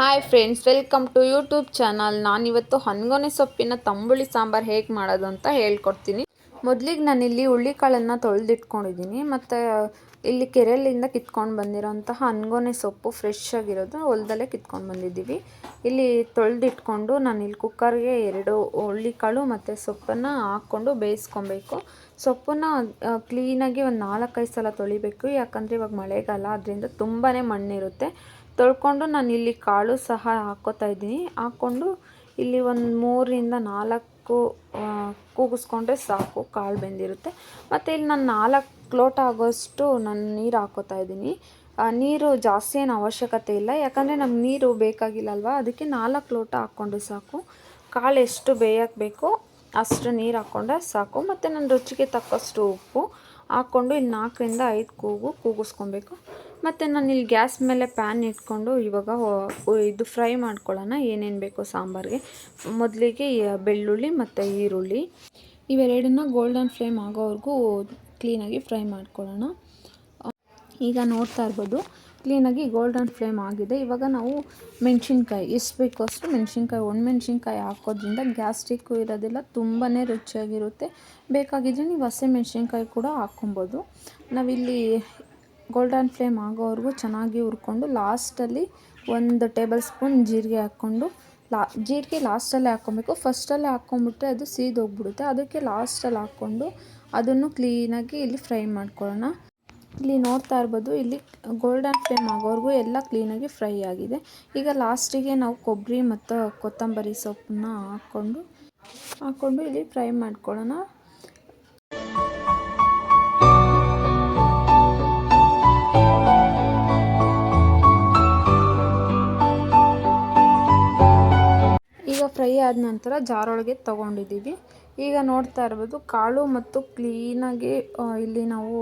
Hi friends welcome to YouTube channel ನಾನಿವತ್ತು ಹನ್ಗೊನೆ ಸೊಪ್ಪಿನ ತಂಬುಳಿ ಸಾಂಬಾರು ಹೇಗೆ ಮಾಡೋದು ಅಂತ ಹೇಳ್ಕೊಡ್ತೀನಿ. ಮೊದಲಿಗೆ ನಾನಿಲ್ಲಿ ಹುಳ್ಳಿಕಾಳನ್ನು ತೊಳೆದಿಟ್ಕೊಂಡಿದ್ದೀನಿ ಮತ್ತು ಇಲ್ಲಿ ಕೆರೆಯಲ್ಲಿಂದ ಕಿತ್ಕೊಂಡು ಬಂದಿರೋಂತಹ ಹನ್ಗೊನೆ ಸೊಪ್ಪು ಫ್ರೆಶ್ ಆಗಿರೋದು ಹೊಲದಲ್ಲೇ ಕಿತ್ಕೊಂಡು ಬಂದಿದ್ದೀವಿ. ಇಲ್ಲಿ ತೊಳೆದಿಟ್ಕೊಂಡು ನಾನು ಇಲ್ಲಿ ಕುಕ್ಕರ್ಗೆ ಎರಡು ಹುಳ್ಳಿಕಾಳು ಮತ್ತು ಸೊಪ್ಪನ್ನು ಹಾಕ್ಕೊಂಡು ಬೇಯಿಸ್ಕೊಬೇಕು. ಸೊಪ್ಪನ್ನು ಕ್ಲೀನಾಗಿ ಒಂದು ನಾಲ್ಕೈದು ಸಲ ತೊಳಿಬೇಕು. ಯಾಕಂದರೆ ಇವಾಗ ಮಳೆಗಾಲ, ಅದರಿಂದ ತುಂಬಾ ಮಣ್ಣಿರುತ್ತೆ. ತೊಳ್ಕೊಂಡು ನಾನು ಇಲ್ಲಿ ಕಾಳು ಸಹ ಹಾಕ್ಕೋತಾ ಇದ್ದೀನಿ. ಹಾಕ್ಕೊಂಡು ಇಲ್ಲಿ ಒಂದು ಮೂರರಿಂದ ನಾಲ್ಕು ಕೂಗಿಸ್ಕೊಂಡ್ರೆ ಸಾಕು, ಕಾಳು ಬೆಂದಿರುತ್ತೆ. ಮತ್ತು ಇಲ್ಲಿ ನಾನು ನಾಲ್ಕು ಲೋಟ ಆಗೋಷ್ಟು ನಾನು ನೀರು ಹಾಕ್ಕೋತಾ ಇದ್ದೀನಿ. ನೀರು ಜಾಸ್ತಿ ಏನು ಅವಶ್ಯಕತೆ ಇಲ್ಲ. ಯಾಕಂದರೆ ನಮ್ಗೆ ನೀರು ಬೇಕಾಗಿಲ್ಲ ಅಲ್ವಾ ಅದಕ್ಕೆ ನಾಲ್ಕು ಲೋಟ ಹಾಕ್ಕೊಂಡ್ರೆ ಸಾಕು. ಕಾಳು ಎಷ್ಟು ಬೇಯಕ್ಕೆ ಬೇಕೋ ಅಷ್ಟು ನೀರು ಹಾಕ್ಕೊಂಡ್ರೆ ಸಾಕು. ಮತ್ತು ನನ್ನ ರುಚಿಗೆ ತಕ್ಕಷ್ಟು ಉಪ್ಪು ಹಾಕ್ಕೊಂಡು ಇಲ್ಲಿ ನಾಲ್ಕರಿಂದ ಐದು ಕೂಗು ಕೂಗಿಸ್ಕೊಬೇಕು. ಮತ್ತು ನಾನು ಇಲ್ಲಿ ಗ್ಯಾಸ್ ಮೇಲೆ ಪ್ಯಾನ್ ಇಟ್ಕೊಂಡು ಇವಾಗ ಇದು ಫ್ರೈ ಮಾಡ್ಕೊಳ್ಳೋಣ. ಏನೇನು ಬೇಕು ಸಾಂಬಾರಿಗೆ. ಮೊದಲಿಗೆ ಬೆಳ್ಳುಳ್ಳಿ ಮತ್ತು ಈರುಳ್ಳಿ. ಇವೆರಡನ್ನ ಗೋಲ್ಡನ್ ಫ್ಲೇಮ್ ಆಗೋವರೆಗೂ ಕ್ಲೀನಾಗಿ ಫ್ರೈ ಮಾಡ್ಕೊಳ್ಳೋಣ. ಈಗ ನೋಡ್ತಾ ಇರ್ಬೋದು ಕ್ಲೀನಾಗಿ ಗೋಲ್ಡನ್ ಫ್ಲೇಮ್ ಆಗಿದೆ. ಇವಾಗ ನಾವು ಮೆಣಸಿನ್ಕಾಯಿ ಎಷ್ಟು ಬೇಕು ಅಷ್ಟು ಮೆಣಸಿನ್ಕಾಯಿ ಮೆಣಸಿನ್ಕಾಯಿ ಹಾಕೋದ್ರಿಂದ ಗ್ಯಾಸ್ಟ್ರಿಕ್ಕು ಇರೋದಿಲ್ಲ ತುಂಬಾ ರುಚಿಯಾಗಿರುತ್ತೆ. ಬೇಕಾಗಿದ್ದರೆ ನೀವು ಹಸಿ ಮೆಣಸಿನ್ಕಾಯಿ ಕೂಡ ಹಾಕ್ಕೊಬೋದು. ನಾವಿಲ್ಲಿ ಗೋಲ್ಡನ್ ಫ್ಲೇಮ್ ಆಗೋವರೆಗೂ ಚೆನ್ನಾಗಿ ಹುರ್ಕೊಂಡು ಲಾಸ್ಟಲ್ಲಿ ಒಂದು ಟೇಬಲ್ ಸ್ಪೂನ್ ಜೀರಿಗೆ ಹಾಕ್ಕೊಂಡು ಲಾ ಜೀರಿಗೆ ಲಾಸ್ಟಲ್ಲೇ ಹಾಕ್ಕೊಬೇಕು. ಫಸ್ಟಲ್ಲೇ ಹಾಕ್ಕೊಂಬಿಟ್ರೆ ಅದು ಸೀದೋಗ್ಬಿಡುತ್ತೆ ಅದಕ್ಕೆ ಲಾಸ್ಟಲ್ಲಿ ಹಾಕ್ಕೊಂಡು ಅದನ್ನು ಕ್ಲೀನಾಗಿ ಇಲ್ಲಿ ಫ್ರೈ ಮಾಡ್ಕೊಳ್ಳೋಣ. ಇಲ್ಲಿ ನೋಡ್ತಾ ಇರ್ಬೋದು, ಇಲ್ಲಿ ಗೋಲ್ಡನ್ ಫ್ಲೇಮ್ ಆಗೋವರೆಗೂ ಎಲ್ಲ ಕ್ಲೀನಾಗಿ ಫ್ರೈ ಆಗಿದೆ. ಈಗ ಲಾಸ್ಟಿಗೆ ನಾವು ಕೊಬ್ಬರಿ ಮತ್ತು ಕೊತ್ತಂಬರಿ ಸೊಪ್ಪನ್ನ ಹಾಕ್ಕೊಂಡು ಹಾಕ್ಕೊಂಡು ಇಲ್ಲಿ ಫ್ರೈ ಮಾಡ್ಕೊಳ್ಳೋಣ. ಫ್ರೈ ಆದ ನಂತರ ಜಾರೊಳಗೆ ತಗೊಂಡಿದ್ದೀವಿ. ಈಗ ನೋಡ್ತಾ ಇರ್ಬೋದು ಕಾಳು ಮತ್ತು ಕ್ಲೀನಾಗಿ ಇಲ್ಲಿ ನಾವು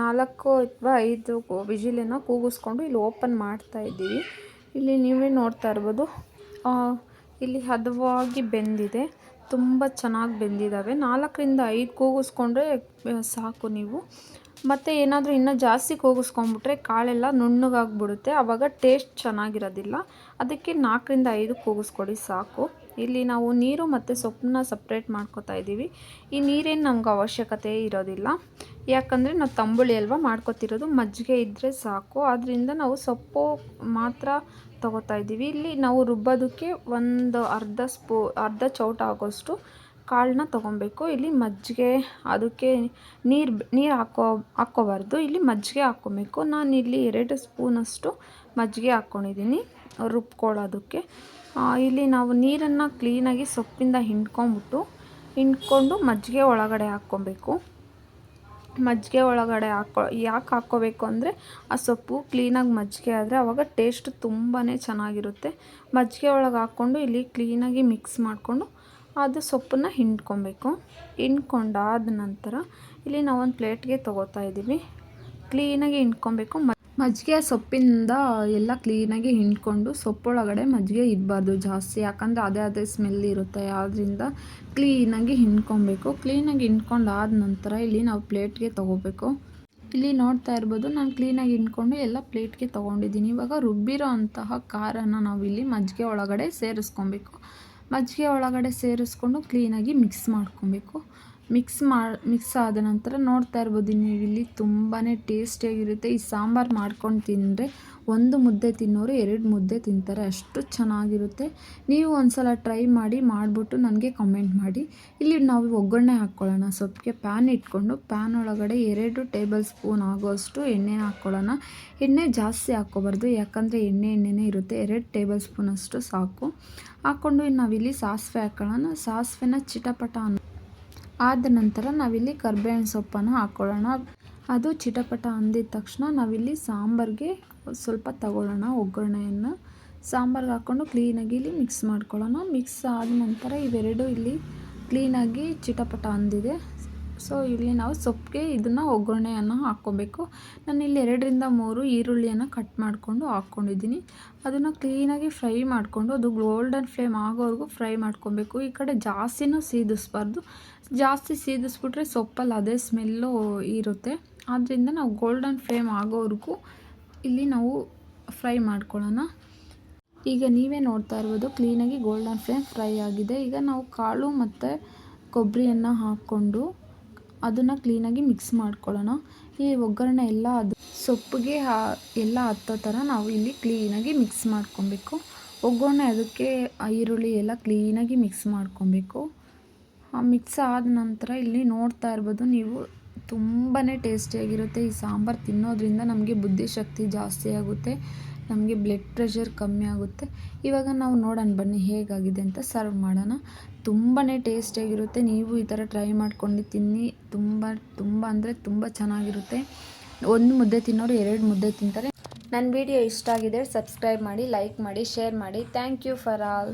ನಾಲ್ಕು ಅಥವಾ ಐದು ವಿಜಿಲನ್ನು ಕೂಗಿಸ್ಕೊಂಡು ಇಲ್ಲಿ ಓಪನ್ ಮಾಡ್ತಾ ಇದ್ದೀವಿ. ಇಲ್ಲಿ ನೀವೇ ನೋಡ್ತಾ ಇರ್ಬೋದು ಇಲ್ಲಿ ಹದವಾಗಿ ಬೆಂದಿದೆ. ತುಂಬ ಚೆನ್ನಾಗಿ ಬೆಂದಿದ್ದಾವೆ ನಾಲ್ಕರಿಂದ ಐದು ಕೂಗಿಸ್ಕೊಂಡ್ರೆ ಸಾಕು ನೀವು. ಮತ್ತು ಏನಾದರೂ ಇನ್ನೂ ಜಾಸ್ತಿ ಕೂಗಿಸ್ಕೊಂಬಿಟ್ರೆ ಕಾಳೆಲ್ಲ ನುಣ್ಣಗಾಗ್ಬಿಡುತ್ತೆ. ಆವಾಗ ಟೇಸ್ಟ್ ಚೆನ್ನಾಗಿರೋದಿಲ್ಲ. ಅದಕ್ಕೆ ನಾಲ್ಕರಿಂದ ಐದು ಕೂಗಿಸ್ಕೊಡಿ ಸಾಕು. ಇಲ್ಲಿ ನಾವು ನೀರು ಮತ್ತು ಸೊಪ್ಪನ್ನ ಸಪ್ರೇಟ್ ಮಾಡ್ಕೋತಾ ಇದ್ದೀವಿ. ಈ ನೀರೇನು ನಮ್ಗೆ ಅವಶ್ಯಕತೆ ಇರೋದಿಲ್ಲ. ಯಾಕಂದರೆ ನಾವು ತಂಬುಳಿ ಅಲ್ವಾ ಮಾಡ್ಕೊತಿರೋದು, ಮಜ್ಜಿಗೆ ಇದ್ದರೆ ಸಾಕು. ಆದ್ದರಿಂದ ನಾವು ಸೊಪ್ಪು ಮಾತ್ರ ತೊಗೋತಾ ಇದ್ದೀವಿ. ಇಲ್ಲಿ ನಾವು ರುಬ್ಬೋದಕ್ಕೆ ಒಂದು ಅರ್ಧ ಸ್ಪೂ, ಅರ್ಧ ಚೌಟ ಆಗೋಷ್ಟು ಕಾಳನ್ನ ತೊಗೊಬೇಕು. ಇಲ್ಲಿ ಮಜ್ಜಿಗೆ, ಅದಕ್ಕೆ ನೀರು ನೀರು ಹಾಕೋ, ಹಾಕ್ಕೋಬಾರ್ದು. ಇಲ್ಲಿ ಮಜ್ಜಿಗೆ ಹಾಕ್ಕೊಬೇಕು. ನಾನು ಇಲ್ಲಿ ಎರಡು ಸ್ಪೂನಷ್ಟು ಮಜ್ಜಿಗೆ ಹಾಕ್ಕೊಂಡಿದ್ದೀನಿ ರುಬ್ಕೊಳ್ಳೋದಕ್ಕೆ. ಇಲ್ಲಿ ನಾವು ನೀರನ್ನು ಕ್ಲೀನಾಗಿ ಸೊಪ್ಪಿಂದ ಹಿಂಡ್ಕೊಂಬಿಟ್ಟು, ಹಿಂಡ್ಕೊಂಡು ಮಜ್ಜಿಗೆ ಒಳಗಡೆ ಹಾಕ್ಕೊಬೇಕು. ಮಜ್ಜಿಗೆ ಒಳಗಡೆ ಹಾಕೊ, ಯಾಕೆ ಹಾಕ್ಕೋಬೇಕು ಅಂದರೆ, ಆ ಸೊಪ್ಪು ಕ್ಲೀನಾಗಿ ಮಜ್ಜಿಗೆ ಆದರೆ ಆವಾಗ ಟೇಸ್ಟ್ ತುಂಬಾ ಚೆನ್ನಾಗಿರುತ್ತೆ. ಮಜ್ಜಿಗೆ ಒಳಗೆ ಹಾಕ್ಕೊಂಡು ಇಲ್ಲಿ ಕ್ಲೀನಾಗಿ ಮಿಕ್ಸ್ ಮಾಡಿಕೊಂಡು ಅದು ಸೊಪ್ಪನ್ನು ಹಿಂಡ್ಕೊಬೇಕು. ಹಿಂಡ್ಕೊಂಡಾದ ನಂತರ ಇಲ್ಲಿ ನಾವೊಂದು ಪ್ಲೇಟ್ಗೆ ತೊಗೋತಾ ಇದ್ದೀವಿ. ಕ್ಲೀನಾಗಿ ಹಿಂಡ್ಕೊಬೇಕು. ಮಜ್ಜಿಗೆ ಸೊಪ್ಪಿಂದ ಎಲ್ಲ ಕ್ಲೀನಾಗಿ ಹಿಂಡ್ಕೊಂಡು ಸೊಪ್ಪೊಳಗಡೆ ಮಜ್ಜಿಗೆ ಇರಬಾರ್ದು ಜಾಸ್ತಿ. ಯಾಕಂದರೆ ಅದೇ ಅದೇ ಸ್ಮೆಲ್ ಇರುತ್ತೆ. ಆದ್ದರಿಂದ ಕ್ಲೀನಾಗಿ ಹಿಂಡ್ಕೊಬೇಕು. ಕ್ಲೀನಾಗಿ ಹಿಂಡ್ಕೊಂಡಾದ ನಂತರ ಇಲ್ಲಿ ನಾವು ಪ್ಲೇಟ್ಗೆ ತೊಗೋಬೇಕು. ಇಲ್ಲಿ ನೋಡ್ತಾ ಇರ್ಬೋದು, ನಾನು ಕ್ಲೀನಾಗಿ ಹಿಂಡ್ಕೊಂಡು ಎಲ್ಲ ಪ್ಲೇಟ್ಗೆ ತೊಗೊಂಡಿದ್ದೀನಿ. ಇವಾಗ ರುಬ್ಬಿರೋ ಅಂತಹ ಖಾರನ ನಾವು ಇಲ್ಲಿ ಮಜ್ಜಿಗೆ ಒಳಗಡೆ ಸೇರಿಸ್ಕೊಬೇಕು. ಮಜ್ಜಿಗೆ ಒಳಗಡೆ ಸೇರಿಸ್ಕೊಂಡು ಕ್ಲೀನಾಗಿ ಮಿಕ್ಸ್ ಮಾಡ್ಕೊಬೇಕು. ಮಿಕ್ಸ್ ಮಾಡಿ ಮಿಕ್ಸ್ ಆದ ನಂತರ ನೋಡ್ತಾ ಇರ್ಬೋದು ನೀವಿಲ್ಲಿ ತುಂಬಾ ಟೇಸ್ಟಿಯಾಗಿರುತ್ತೆ. ಈ ಸಾಂಬಾರು ಮಾಡ್ಕೊಂಡು ತಿಂದರೆ ಒಂದು ಮುದ್ದೆ ತಿನ್ನೋರು ಎರಡು ಮುದ್ದೆ ತಿಂತಾರೆ. ಅಷ್ಟು ಚೆನ್ನಾಗಿರುತ್ತೆ. ನೀವು ಒಂದು ಸಲ ಟ್ರೈ ಮಾಡಿ ಮಾಡಿಬಿಟ್ಟು ನನಗೆ ಕಮೆಂಟ್ ಮಾಡಿ. ಇಲ್ಲಿ ನಾವು ಒಗ್ಗರಣೆ ಹಾಕ್ಕೊಳ್ಳೋಣ. ಸೊಪ್ಪಿಗೆ ಪ್ಯಾನ್ ಇಟ್ಕೊಂಡು ಪ್ಯಾನ್ ಒಳಗಡೆ ಎರಡು ಟೇಬಲ್ ಸ್ಪೂನ್ ಆಗೋಷ್ಟು ಎಣ್ಣೆ ಹಾಕ್ಕೊಳ್ಳೋಣ. ಎಣ್ಣೆ ಜಾಸ್ತಿ ಹಾಕ್ಕೋಬಾರ್ದು. ಯಾಕಂದರೆ ಎಣ್ಣೆ ಎಣ್ಣೆನೇ ಇರುತ್ತೆ. ಎರಡು ಟೇಬಲ್ ಸ್ಪೂನಷ್ಟು ಸಾಕು. ಹಾಕ್ಕೊಂಡು ನಾವಿಲ್ಲಿ ಸಾಸಿವೆ ಹಾಕ್ಕೊಳ್ಳೋಣ. ಸಾಸಿವೆನ ಚಿಟಪಟ ಆದ ನಂತರ ನಾವಿಲ್ಲಿ ಕರ್ಬೇವಿನ ಸೊಪ್ಪನ್ನು ಹಾಕ್ಕೊಳ್ಳೋಣ ಅದು ಚಿಟಪಟ ಅಂದಿದ ತಕ್ಷಣ ನಾವಿಲ್ಲಿ ಸಾಂಬಾರಿಗೆ ಸ್ವಲ್ಪ ತಗೊಳ್ಳೋಣ ಒಗ್ಗರಣೆಯನ್ನು. ಸಾಂಬಾರ್ಗೆ ಹಾಕ್ಕೊಂಡು ಕ್ಲೀನಾಗಿ ಇಲ್ಲಿ ಮಿಕ್ಸ್ ಮಾಡ್ಕೊಳ್ಳೋಣ. ಮಿಕ್ಸ್ ಆದ ನಂತರ ಇವೆರಡು ಇಲ್ಲಿ ಕ್ಲೀನಾಗಿ ಚಿಟಪಟ ಅಂದಿದೆ. ಸೊ ಇಲ್ಲಿ ನಾವು ಸೊಪ್ಪಿಗೆ ಇದನ್ನು ಒಗ್ಗರಣೆಯನ್ನು ಹಾಕ್ಕೋಬೇಕು. ನಾನು ಇಲ್ಲಿ ಎರಡರಿಂದ ಮೂರು ಈರುಳ್ಳಿಯನ್ನು ಕಟ್ ಮಾಡಿಕೊಂಡು ಹಾಕ್ಕೊಂಡಿದ್ದೀನಿ. ಅದನ್ನು ಕ್ಲೀನಾಗಿ ಫ್ರೈ ಮಾಡಿಕೊಂಡು ಅದು ಗೋಲ್ಡನ್ ಫ್ಲೇಮ್ ಆಗೋವರೆಗೂ ಫ್ರೈ ಮಾಡ್ಕೊಬೇಕು. ಈ ಕಡೆ ಜಾಸ್ತಿನೂ ಸೀದಿಸ್ಬಾರ್ದು. ಜಾಸ್ತಿ ಸೀದಿಸ್ಬಿಟ್ರೆ ಸೊಪ್ಪಲ್ಲಿ ಅದೇ ಸ್ಮೆಲ್ಲು ಇರುತ್ತೆ. ಆದ್ದರಿಂದ ನಾವು ಗೋಲ್ಡನ್ ಫ್ಲೇಮ್ ಆಗೋವರೆಗೂ ಇಲ್ಲಿ ನಾವು ಫ್ರೈ ಮಾಡ್ಕೊಳ್ಳೋಣ. ಈಗ ನೀವೇ ನೋಡ್ತಾ ಇರ್ಬೋದು ಕ್ಲೀನಾಗಿ ಗೋಲ್ಡನ್ ಫ್ಲೇಮ್ ಫ್ರೈ ಆಗಿದೆ. ಈಗ ನಾವು ಕಾಳು ಮತ್ತು ಕೊಬ್ಬರಿಯನ್ನು ಹಾಕ್ಕೊಂಡು ಅದನ್ನು ಕ್ಲೀನಾಗಿ ಮಿಕ್ಸ್ ಮಾಡ್ಕೊಳ್ಳೋಣ. ಈ ಒಗ್ಗರಣೆ ಎಲ್ಲ ಅದು ಸೊಪ್ಪಿಗೆ ಎಲ್ಲ ಹತ್ತೋ ಥರ ನಾವು ಇಲ್ಲಿ ಕ್ಲೀನಾಗಿ ಮಿಕ್ಸ್ ಮಾಡ್ಕೊಬೇಕು. ಒಗ್ಗರಣೆ ಅದಕ್ಕೆ ಈರುಳ್ಳಿ ಎಲ್ಲ ಕ್ಲೀನಾಗಿ ಮಿಕ್ಸ್ ಮಾಡ್ಕೊಬೇಕು. ಮಿಕ್ಸ್ ಆದ ನಂತರ ಇಲ್ಲಿ ನೋಡ್ತಾ ಇರ್ಬೋದು ನೀವು ತುಂಬಾ ಟೇಸ್ಟಿಯಾಗಿರುತ್ತೆ. ಈ ಸಾಂಬಾರು ತಿನ್ನೋದ್ರಿಂದ ನಮಗೆ ಬುದ್ಧಿಶಕ್ತಿ ಜಾಸ್ತಿ ಆಗುತ್ತೆ. ನಮಗೆ ಬ್ಲಡ್ ಪ್ರೆಷರ್ ಕಮ್ಮಿ ಆಗುತ್ತೆ. ಇವಾಗ ನಾವು ನೋಡೋಣ, ಬನ್ನಿ ಹೇಗಾಗಿದೆ ಅಂತ ಸರ್ವ್ ಮಾಡೋಣ. ತುಂಬಾ ಟೇಸ್ಟಿಯಾಗಿರುತ್ತೆ. ನೀವು ಈ ಥರ ಟ್ರೈ ಮಾಡ್ಕೊಂಡು ತಿನ್ನಿ. ತುಂಬ ತುಂಬ ಅಂದರೆ ತುಂಬ ಚೆನ್ನಾಗಿರುತ್ತೆ. ಒಂದು ಮುದ್ದೆ ತಿನ್ನೋರು ಎರಡು ಮುದ್ದೆ ತಿಂತಾರೆ. ನನ್ನ ವಿಡಿಯೋ ಇಷ್ಟ ಆಗಿದೆ ಸಬ್ಸ್ಕ್ರೈಬ್ ಮಾಡಿ ಲೈಕ್ ಮಾಡಿ ಶೇರ್ ಮಾಡಿ. Thank you for all